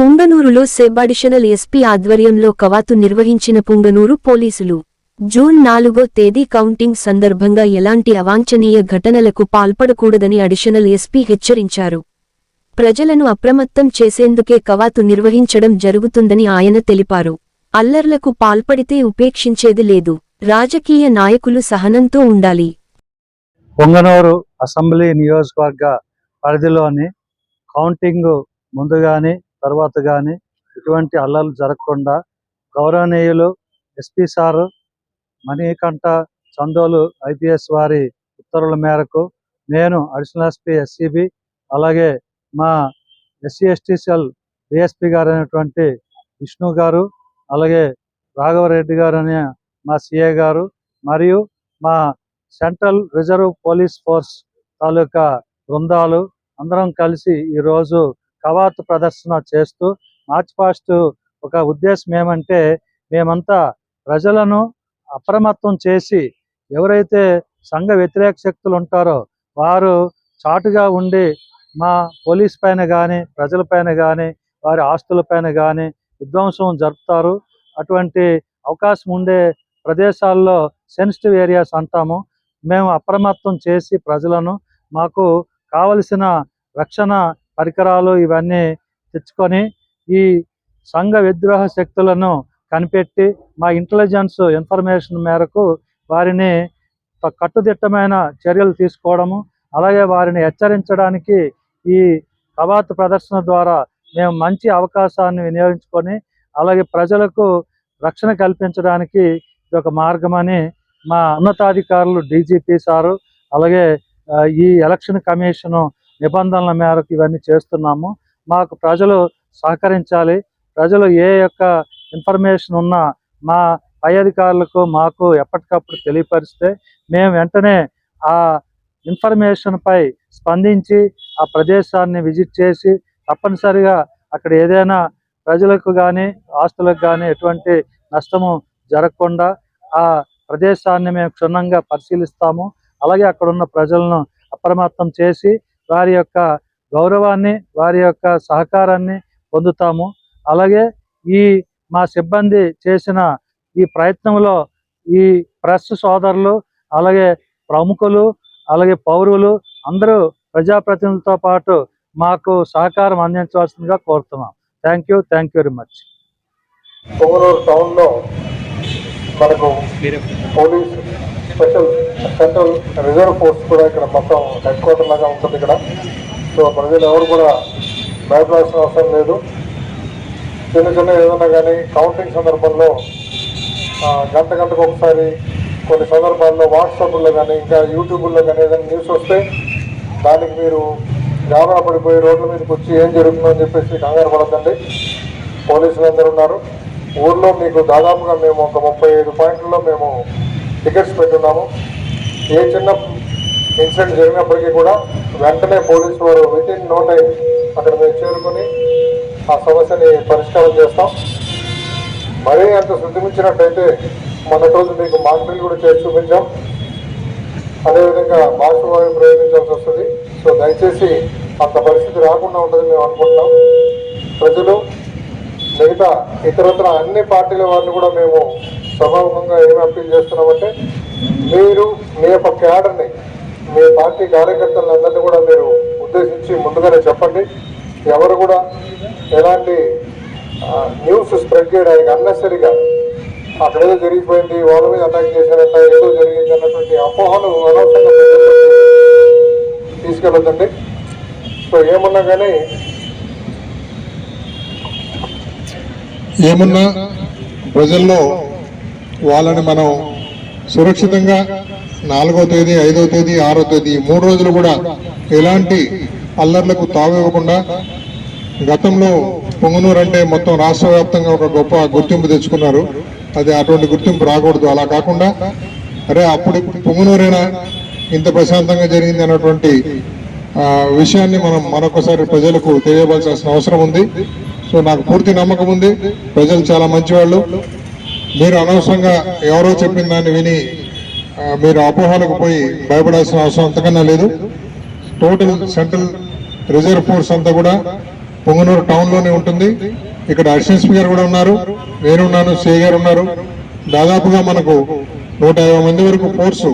పుంగనూరులో SEB additional SP ఆధ్వర్యంలో కవాతు నిర్వహించిన పుంగనూరు పోలీసులు జూన్ నాలుగో తేదీ కౌంటింగ్ సందర్భంగా ఎలాంటి అవాంఛనీయ ఘటనలకు పాల్పడకూడదని అడిషనల్ ఎస్పీ హెచ్చరించారు. ప్రజలను అప్రమత్తం చేసేందుకే కవాతు నిర్వహించడం జరుగుతుందని ఆయన తెలిపారు. అల్లర్లకు పాల్పడితే ఉపేక్షించేది లేదు. రాజకీయ నాయకులు సహనంతో ఉండాలి. పొంగనూరు అసెంబ్లీ నియోజకవర్గ పరిధిలోని కౌంటింగ్ ముందుగానే తర్వాత కానీ ఎటువంటి అల్లర్లు జరగకుండా గౌరవనీయులు SP sir Manikantha Chandolu IPS వారి ఉత్తర్వుల మేరకు నేను అడిషనల్ ఎస్పీ ఎస్సీబీ అలాగే మా ఎస్సీ ఎస్టీ సెల్ డిఎస్పీ గారు అయినటువంటి విష్ణు గారు అలాగే రాఘవరెడ్డి గారు అనే మా సిఏ గారు మరియు మా సెంట్రల్ రిజర్వ్ పోలీస్ ఫోర్స్ తాలూకా బృందాలు అందరం కలిసి ఈరోజు కవాతు ప్రదర్శన చేస్తూ మార్చ్ పాస్ట్ ఒక ఉద్దేశం ఏమంటే మేమంతా ప్రజలను అప్రమత్తం చేసి ఎవరైతే సంఘ వ్యతిరేక శక్తులు ఉంటారో వారు చాటుగా ఉండి మా పోలీస్ పైన కానీ ప్రజల పైన కానీ వారి ఆస్తుల పైన కానీ విధ్వంసం జరుపుతారు. అటువంటి అవకాశం ఉండే ప్రదేశాల్లో సెన్సిటివ్ ఏరియాస్ అంటాము. మేము అప్రమత్తం చేసి ప్రజలను మాకు కావలసిన రక్షణ పరికరాలు ఇవన్నీ తెచ్చుకొని ఈ సంఘ విద్రోహ శక్తులను కనిపెట్టి మా ఇంటెలిజెన్స్ ఇన్ఫర్మేషన్ మేరకు వారిని కట్టుదిట్టమైన చర్యలు తీసుకోవడము అలాగే వారిని హెచ్చరించడానికి ఈ కవాతు ప్రదర్శన ద్వారా మేము మంచి అవకాశాన్ని వినియోగించుకొని అలాగే ప్రజలకు రక్షణ కల్పించడానికి ఇది ఒక మార్గమని మా ఉన్నతాధికారులు డీజీపీ సారు అలాగే ఈ ఎలక్షన్ కమిషను నిబంధనల మేరకు ఇవన్నీ చేస్తున్నాము. మాకు ప్రజలు సహకరించాలి. ప్రజలు ఏ యొక్క ఇన్ఫర్మేషన్ ఉన్నా మా పై అధికారులకు మాకు ఎప్పటికప్పుడు తెలియపరిస్తే మేము వెంటనే ఆ ఇన్ఫర్మేషన్పై స్పందించి ఆ ప్రదేశాన్ని విజిట్ చేసి తప్పనిసరిగా అక్కడ ఏదైనా ప్రజలకు కానీ ఆస్తులకు కానీ ఎటువంటి నష్టము జరగకుండా ఆ ప్రదేశాన్ని మేము క్షుణ్ణంగా పరిశీలిస్తాము. అలాగే అక్కడున్న ప్రజలను అప్రమత్తం చేసి వారి యొక్క గౌరవాన్ని వారి యొక్క సహకారాన్ని పొందుతాము. అలాగే ఈ మా సిబ్బంది చేసిన ఈ ప్రయత్నంలో ఈ ప్రెస్ సోదరులు అలాగే ప్రముఖులు అలాగే పౌరులు అందరూ ప్రజాప్రతినిధులతో పాటు మాకు సహకారం అందించవలసిందిగా కోరుతున్నాం. Thank you thank you very much టౌన్లో మనకు police special central reserve force కూడా ఇక్కడ మొత్తం హెడ్ క్వార్టర్ లాగా ఉంటుంది ఇక్కడ. సో ప్రజలు ఎవరు కూడా భయపడాల్సిన అవసరం లేదు. చిన్న చిన్న ఏదైనా కానీ కౌంటింగ్ సందర్భంలో గంట గంటకు ఒకసారి కొన్ని సందర్భాల్లో వాట్సాప్లో కానీ ఇంకా యూట్యూబ్లో కానీ ఏదైనా న్యూస్ వస్తే దానికి మీరు గాబరా పడిపోయి రోడ్ల మీదకి వచ్చి ఏం జరుగుతుందో అని చెప్పేసి కంగారు పడద్దండి. పోలీసులు అందరు ఉన్నారు. ఊర్లో మీకు దాదాపుగా మేము ఒక ముప్పై ఐదు పాయింట్లలో మేము టికెట్స్ పెట్టున్నాము. ఏ చిన్న ఇన్సిడెంట్ జరిగినప్పటికీ కూడా వెంటనే పోలీసు వారు వితిన్ నో టైం అక్కడ మేము చేరుకొని ఆ సమస్యని పరిష్కారం చేస్తాం. మరీ అంత శుద్ధిమించినట్టయితే మొన్నటి రోజు మీకు మాండ్రిల్ కూడా చేసి చూపించాం. అదేవిధంగా బాష్పవాయువు ప్రయోగించాల్సి వస్తుంది. సో దయచేసి అంత పరిస్థితి రాకుండా ఉంటుంది మేము అనుకుంటున్నాం. ప్రజలు మిగతా ఇతరత్ర అన్ని పార్టీల వారిని కూడా మేము సభాముఖంగా ఏమి అప్పీల్ చేస్తున్నామంటే మీరు మీ యొక్క క్యాడర్ని మీ పార్టీ కార్యకర్తలందరినీ కూడా మీరు ఉద్దేశించి ముందుగానే చెప్పండి. ఎవరు కూడా ఎలాంటి న్యూస్ స్ప్రెడ్ చేయడానికి అన్నెసరిగా అక్కడ ఏదో జరిగిపోయింది వాళ్ళ మీద అటాక్ చేశారంట ఏదో జరిగింది అన్నటువంటి అపోహలు అనవసరంగా తీసుకెళ్ళొద్దండి. సో ఏమన్నా కానీ ఏమన్నా ప్రజల్లో వాళ్ళని మనం సురక్షితంగా నాలుగో తేదీ ఐదో తేదీ ఆరో తేదీ మూడు రోజులు కూడా ఎలాంటి అల్లర్లకు తావివ్వకుండా గతంలో పొంగనూరు అంటే మొత్తం రాష్ట్ర వ్యాప్తంగా ఒక గొప్ప గుర్తింపు తెచ్చుకున్నారు. అది అటువంటి గుర్తింపు రాకూడదు. అలా కాకుండా అరే అప్పుడు పొంగనూరైనా? ఇంత ప్రశాంతంగా జరిగింది అన్నటువంటి విషయాన్ని మనం మరొకసారి ప్రజలకు తెలియవలసిన అవసరం ఉంది. సో నాకు పూర్తి నమ్మకం ఉంది. ప్రజలు చాలా మంచివాళ్ళు. మీరు అనవసరంగా ఎవరో చెప్పిన దాన్ని విని మీరు అపోహలకు పోయి భయపడాల్సిన అవసరం అంతకన్నా లేదు. టోటల్ సెంట్రల్ రిజర్వ్ ఫోర్స్ అంతా కూడా పొంగనూరు టౌన్లోనే ఉంటుంది. ఇక్కడ అసిస్టెంట్ గారు కూడా ఉన్నారు నేనున్నాను సే గారు ఉన్నారు. దాదాపుగా మనకు నూట యాభై మంది వరకు ఫోర్సు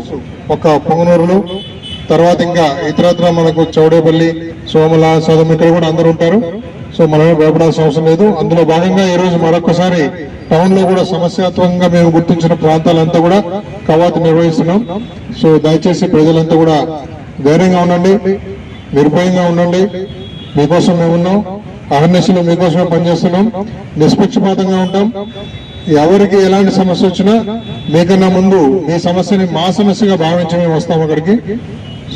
ఒక పొంగనూరులో. తర్వాత ఇంకా ఇతరత్ర మనకు చౌడేపల్లి సోమల సదం ఇక్కడ కూడా అందరూ ఉంటారు. సో మనమే భయపడాల్సిన అవసరం లేదు. అందులో భాగంగా ఈ రోజు మరొకసారి టౌన్లో కూడా సమస్యాత్మకంగా మేము గుర్తించిన ప్రాంతాలంతా కూడా కవాతు నిర్వహిస్తున్నాం. సో దయచేసి ప్రజలంతా కూడా ధైర్యంగా ఉండండి నిర్భయంగా ఉండండి. మీకోసం మేము ఉన్నాం. అహర్నిశలు మీకోసమే పనిచేస్తున్నాం. నిష్పక్షపాతంగా ఉంటాం. ఎవరికి ఎలాంటి సమస్య వచ్చినా మీకన్నా ముందు మీ సమస్యని మా సమస్యగా భావించి మేము వస్తాం అక్కడికి.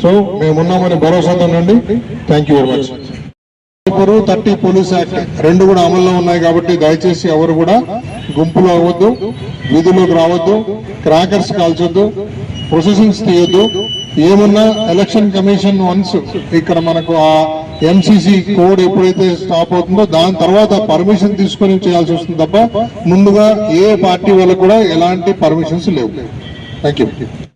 సో మేమున్నామని భరోసాతో ఉండండి. థ్యాంక్ యూ వెరీ మచ్ ఇప్పుడు థర్టీ పోలీస్ యాక్ట్ రెండు కూడా అమల్లో ఉన్నాయి కాబట్టి దయచేసి ఎవరు కూడా గుంపులో అవ్వద్దు వీధుల్లోకి రావద్దు క్రాకర్స్ కాల్చొద్దు ప్రొసెసింగ్స్ తీయొద్దు. ఏమన్నా ఎలక్షన్ కమిషన్ వన్స్ ఇక్కడ మనకు ఆ ఎంసీసీ కోడ్ ఎప్పుడైతే స్టాప్ అవుతుందో దాని తర్వాత పర్మిషన్ తీసుకొని చేయాల్సి వస్తుంది తప్ప ముందుగా ఏ పార్టీ వాళ్ళకు కూడా ఎలాంటి పర్మిషన్స్ లేవు. Thank you